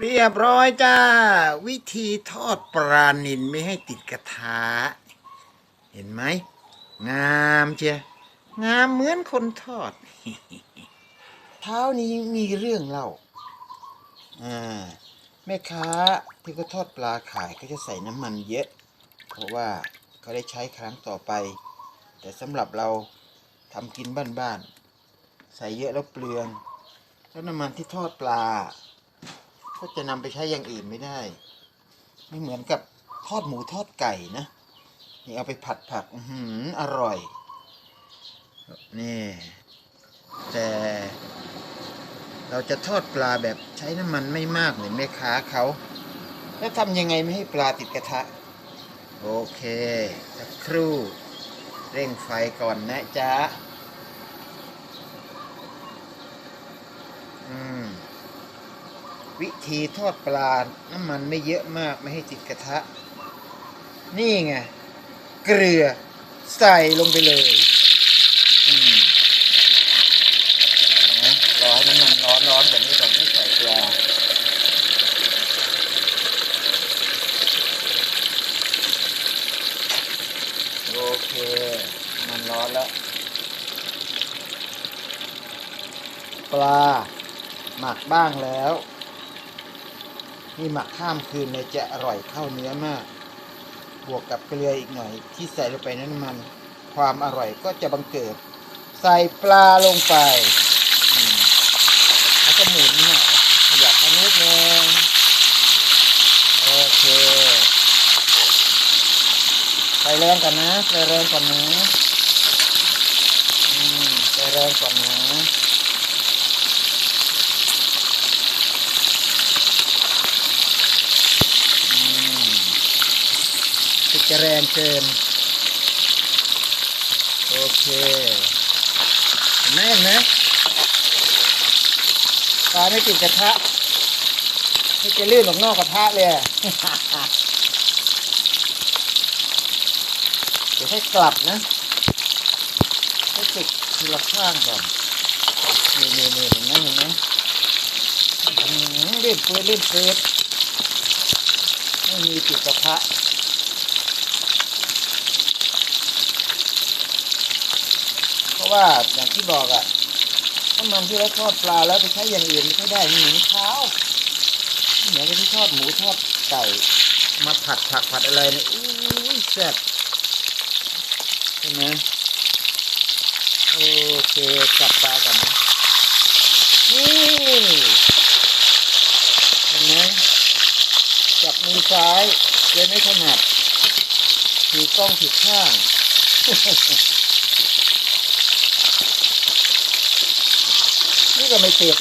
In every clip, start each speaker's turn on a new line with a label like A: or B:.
A: เรียบร้อยจ้า วิธีทอดปลานิลไม่ให้ติดกระทะเห็นไหม งามเชียงามเหมือนคนทอด เท้านี้มีเรื่องเล่าอ่าแม่ค้าที่เขาทอดปลาขายก็จะใส่น้ำมันเยอะ เพราะว่าเขาได้ใช้ครั้งต่อไป แต่สำหรับเราทำกินบ้านๆใส่เยอะแล้วเปลืองแล้วน้ำมันที่ทอดปลา ก็จะนำไปใช้อย่างอื่นไม่ได้ ไม่เหมือนกับทอดหมูทอดไก่นะนี่เอาไปผัดผักอือหืออร่อย นี่ แต่เราจะทอดปลาแบบใช้น้ำมันไม่มากเหมือนแม่ค้าเขา แล้วทำยังไงไม่ให้ปลาติดกระทะ โอเคสักครู่ เร่งไฟก่อนนะจ๊ะ อืม วิธีทอดปลา น้ำมันไม่เยอะมากไม่ให้ติดกระทะ นี่ไง เกลือใส่ลงไปเลยอืมนน้ำมันร้อนร้อนแบบนี้ก่อนไม่ใส่ปลาโอเค มันร้อนแล้ว ปลา หมักบ้างแล้ว นี่หมักข้ามคืนเลยจะอร่อยเข้าเนื้อมาก บวกกับเกลืออีกหน่อย ที่ใส่ลงไปนั้นมัน ความอร่อยก็จะบังเกิด ใส่ปลาลงไปอืมแล้วก็หมุนหน่อยขยับนิดนึงโอเคไฟแรงก่อนนะไฟแรงก่อนนะอืมไฟแรงก่อนนะ อืมติด จะแรงเกิน โอเคเห็นไหมเห็นไหมปลาไม่ติดกระทะนี่จะลื่นออกนอกกระทะเลยเดี๋ยวให้กลับนะให้ติดทีละข้างก่อนนี่นี่นี่เห็นไหมเห็นไหมอื้อหือลื่นเปื้อนลื่นเปื้อนไม่มีติดกระทะ เพ ราะว่าอย่างที่บอกอะถ้ามันที่เราทอดปลาแล้วไปใช้อย่างอื่นไม่ได้มันเหม็นข้าวเหมือนกับที่ทอดหมูทอดไก่มาผัดผักผัดอะไรเนี่ยอุ้ยแซ่บใช่ไหมโอเคจับปลาก่อนนะนี่เห็นไหมจับมือซ้ายเลยไม่ถนัดถือกล้องผิดข้าง นี่ก็ไม่ติด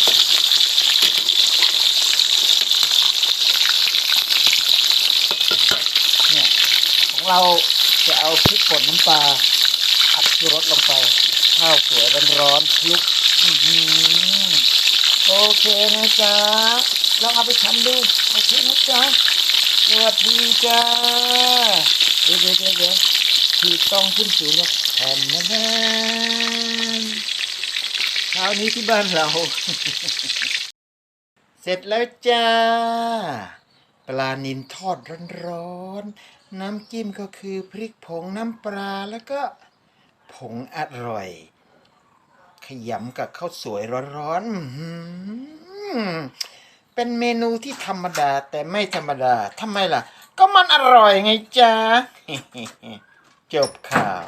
A: เนี่ยของเราจะเอาพริกป่นน้ำปลาอัดชูรสลงไป ข้าวสวยร้อนๆคลุกโอเคนะจ๊ะลองเอาไปทำดู โอเคนะจ๊ะสวัสดีจ้าเดี๋ยวเดี๋ยวเดี๋ยวเดี๋ยวถือกล้องขึ้นสูงแล้วแผ่นนะแม่ ช้านี้ที่บ้านเรา เสร็จแล้วจ้า ปลานินทอดร้อนๆ น้ำจิ้มก็คือพริกผงน้ำปลาแล้วก็ผงอร่อย ขยำกับข้าวสวยร้อนๆ เป็นเมนูที่ธรรมดาแต่ไม่ธรรมดาทำไมล่ะ ก็มันอร่อยไงจ๊ะจบข่าว